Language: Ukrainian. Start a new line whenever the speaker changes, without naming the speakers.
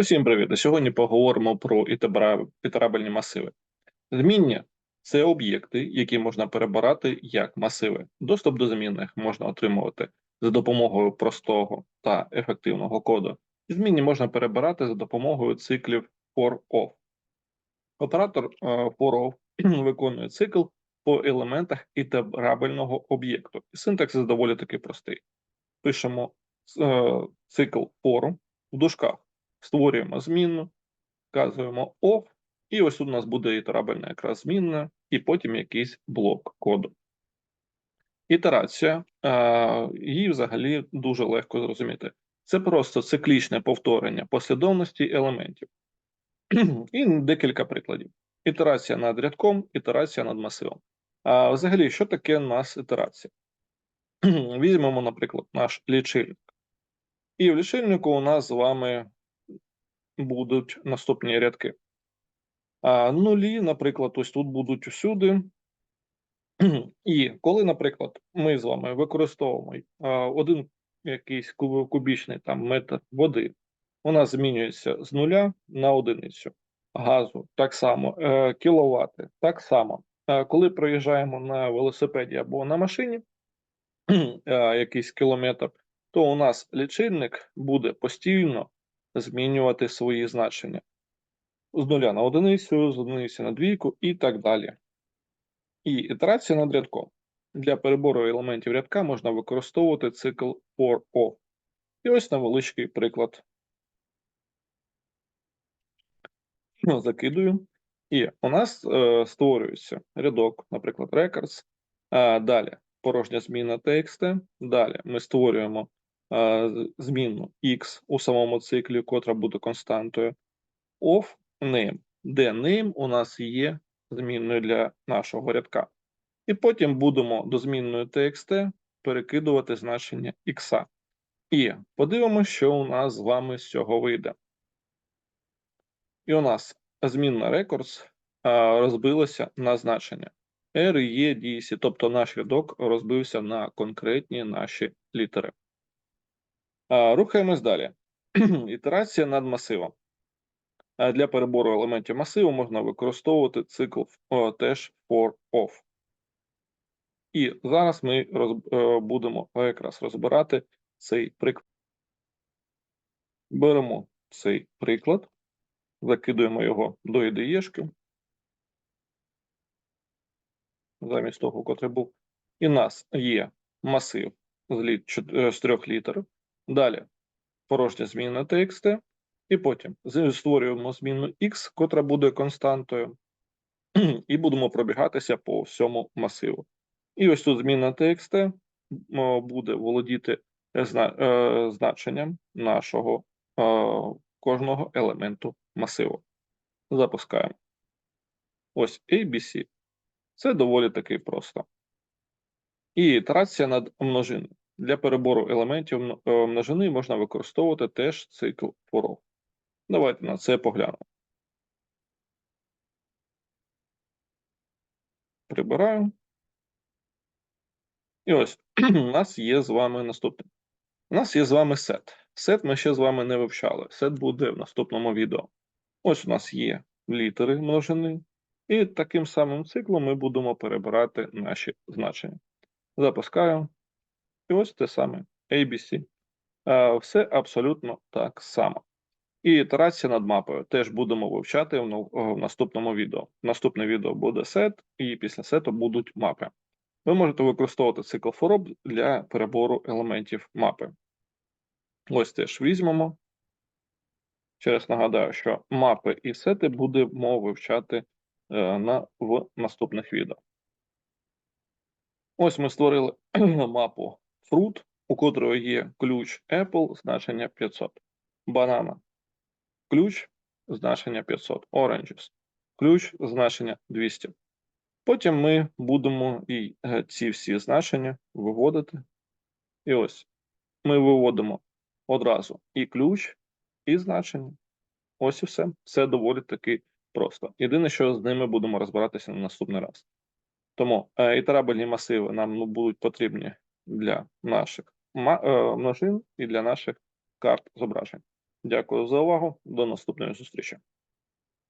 Усім привіт! Сьогодні поговоримо про ітерабельні масиви. Змінні це об'єкти, які можна перебирати як масиви. Доступ до змінних можна отримувати за допомогою простого та ефективного коду. Змінні можна перебирати за допомогою циклів for-of. Оператор е, for-of виконує цикл по елементах ітерабельного об'єкту. Синтаксис доволі таки простий. Пишемо е, цикл for в дужках створюємо змінну, вказуємо off, і ось у нас буде ітерабельна якраз змінна, і потім якийсь блок коду. Ітерація, її взагалі дуже легко зрозуміти. Це просто циклічне повторення послідовності елементів. І декілька прикладів. Ітерація над рядком, ітерація над масивом. А взагалі, що таке у нас ітерація? Візьмемо, наприклад, наш лічильник. І в лічильнику у нас з вами будуть наступні рядки. А нулі, наприклад, ось тут будуть усюди. І коли, наприклад, ми з вами використовуємо один якийсь кубічний там метр води, вона змінюється з нуля на одиницю газу, так само, е, кіловати, так само. Коли проїжджаємо на велосипеді або на машині якийсь кілометр, то у нас лічильник буде постійно змінювати свої значення з нуля на одиницю, з одиниці на двійку і так далі. І ітерація над рядком. Для перебору елементів рядка можна використовувати цикл for of. І ось невеличкий приклад. Закидую. І у нас е, створюється рядок, наприклад, records. Е, далі порожня зміна TXT. Далі ми створюємо змінну x у самому циклі, котра буде константою. Of name, де name у нас є змінною для нашого рядка. І потім будемо до змінної TXT перекидувати значення x. І подивимося, що у нас з вами з цього вийде. І у нас змінна records розбилася на значення R, E, DSC, тобто наш рядок розбився на конкретні наші літери. Рухаємось далі. Ітерація над масивом. Для перебору елементів масиву можна використовувати цикл теж for of. І зараз ми роз, е, будемо якраз розбирати цей приклад. Беремо цей приклад, закидуємо його до IDE-шки, замість того, котрий був. І в нас є масив з, літ, е, з трьох літер. Далі порожня зміна TXT, і потім створюємо зміну X, котра буде константою, і будемо пробігатися по всьому масиву. І ось тут зміна TXT буде володіти е, е, значенням нашого е, кожного елементу масиву. Запускаємо. Ось ABC. Це доволі таки просто. І ітерація над множиною. Для перебору елементів е, множини можна використовувати теж цикл for. Давайте на це поглянемо. Прибираю. І ось у нас є з вами наступне. У нас є з вами сет. Сет ми ще з вами не вивчали. Сет буде в наступному відео. Ось у нас є літери множини, і таким самим циклом ми будемо перебирати наші значення. Запускаю. І ось те саме ABC. Все абсолютно так само. І ітерація над мапою теж будемо вивчати в наступному відео. Наступне відео буде сет, і після сету будуть мапи. Ви можете використовувати цикл for для перебору елементів мапи. Ось теж візьмемо. Ще раз нагадаю, що мапи і сети будемо вивчати е, в наступних відео. Ось ми створили мапу fruit, у котрої є ключ Apple, значення 500. Банана. Ключ, значення 500. Oranges. Ключ, значення 200. Потім ми будемо і е, ці всі значення виводити. І ось ми виводимо одразу і ключ, і значення. Ось і все. Все доволі таки просто. Єдине, що з ними будемо розбиратися на наступний раз. Тому е, ітерабельні масиви нам ну, будуть потрібні для наших ма- е, і для наших карт зображень. Дякую за увагу. До наступної зустрічі.